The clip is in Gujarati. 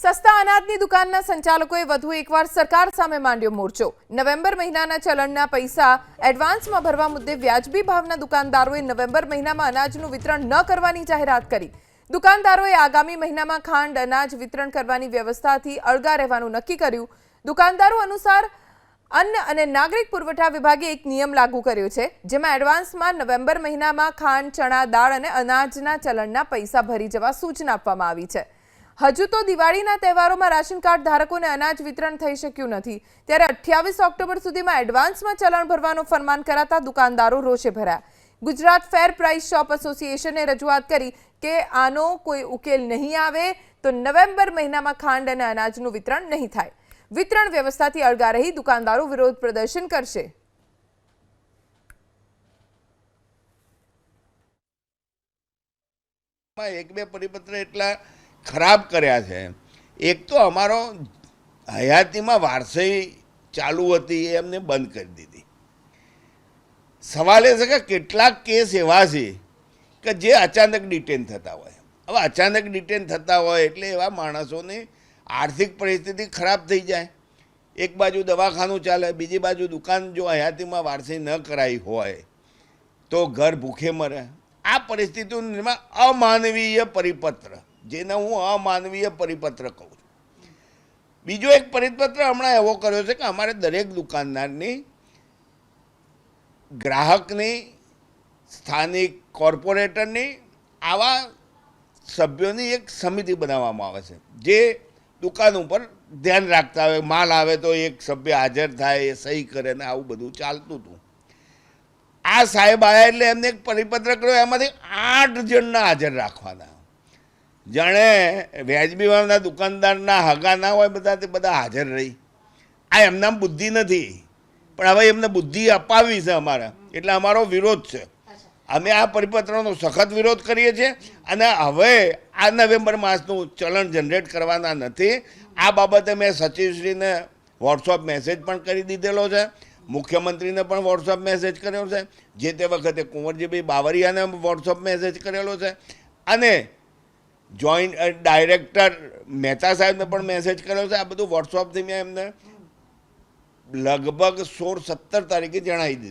સસ્તા અનાજની દુકાનના સંચાલકોએ વધુ એકવાર સરકાર સામે માંડ્યો મોરચો. નવેમ્બર મહિનાના ચલણના પૈસા એડવાન્સમાં ભરવા મુદ્દે વ્યાજબી ભાવના દુકાનદારોએ નવેમ્બર મહિનામાં અનાજનું વિતરણ ન કરવાની જાહેરાત કરી. દુકાનદારોએ આગામી મહિનામાં ખાંડ, અનાજ વિતરણ કરવાની વ્યવસ્થાથી અળગા રહેવાનું નક્કી કર્યું. દુકાનદારો અનુસાર, અન્ન અને નાગરિક પુરવઠા વિભાગે એક નિયમ લાગુ કર્યો છે, જેમાં એડવાન્સમાં નવેમ્બર મહિનામાં ખાંડ, ચણા, દાળ અને અનાજના ચલણના પૈસા ભરી જવા સૂચના આપવામાં આવી છે. હજુ તો દિવાળીના તહેવારોમાં રાશન કાર્ડ ધારકોને અનાજ વિતરણ થઈ શક્યું નથી. ત્યારે અઠ્યાવીસ ઓક્ટોબર સુધીમાં એડવાન્સમાં ચલણ ભરવાનું ફરમાન કરાતા દુકાનદારો રોષે ભર્યા. ગુજરાત ફેર પ્રાઇસ શોપ એસોસિએશને રજૂઆત કરી કે આનો કોઈ ઉકેલ નહીં આવે તો નવેમ્બર મહિનામાં ખાંડ અને અનાજનું વિતરણ નહીં થાય. વિતરણ વ્યવસ્થાથી અળગા રહી દુકાનદારો વિરોધ પ્રદર્શન કરશે. એક બે પરિપત્ર એટલા ખરાબ કર્યા છે. એક તો અમારો હયાતીમાં વારસાઈ ચાલુ હતી, એ એમને બંધ કરી દીધી. સવાલ એ છે કે કેટલાક કેસ એવા છે કે જે અચાનક ડિટેન થતા હોય. હવે અચાનક ડિટેન થતા હોય એટલે એવા માણસોની આર્થિક પરિસ્થિતિ ખરાબ થઈ જાય. એક બાજુ દવાખાનું ચાલે, બીજી બાજુ દુકાન જો હયાતીમાં વારસાઈ ન કરાઈ હોય, તો ઘર ભૂખે મરે. આ પરિસ્થિતિમાં અમાનવીય પરિપત્ર. જેને હું અમાનવીય પરિપત્ર કહું છું. બીજો એક પરિપત્ર હમણાં એવો કર્યો છે કે અમારે દરેક દુકાનદારની, ગ્રાહકની, સ્થાનિક કોર્પોરેટરની, આવા સભ્યોની એક સમિતિ બનાવવામાં આવે છે. જે દુકાન ઉપર ધ્યાન રાખતા હોય, માલ આવે તો એક સભ્ય હાજર થાય, એ સહી કરે ને આવું બધું ચાલતું હતું. આ સાહેબ આવ્યા એટલે એમને એક પરિપત્ર કર્યો, એમાંથી આઠ જણના હાજર રાખવાના. જાણે વ્યાજબી ભાવના દુકાનદારના હગા ના હોય બધા તે બધા હાજર રહી. આ એમના બુદ્ધિ નથી. પણ હવે એમને બુદ્ધિ અપાવી છે અમારે. એટલે અમારો વિરોધ છે. અમે આ પરિપત્રનો સખત વિરોધ કરીએ છીએ અને હવે આ નવેમ્બર માસનું ચલણ જનરેટ કરવાના નથી. આ બાબતે મેં સચિવશ્રીને વોટ્સઅપ મેસેજ પણ કરી દીધેલો છે. મુખ્યમંત્રીને પણ વોટ્સઅપ મેસેજ કર્યો છે. જે તે વખતે કુંવરજીભાઈ બાવરિયાને વોટ્સઅપ મેસેજ કરેલો છે. અને જોઈન્ટ ડાયરેક્ટર મહેતા સાહેબને પણ મેસેજ કર્યો છે. આ બધું વોટ્સઅપથી મેં એમને લગભગ સોળ સત્તર તારીખે જણાવી દીધું.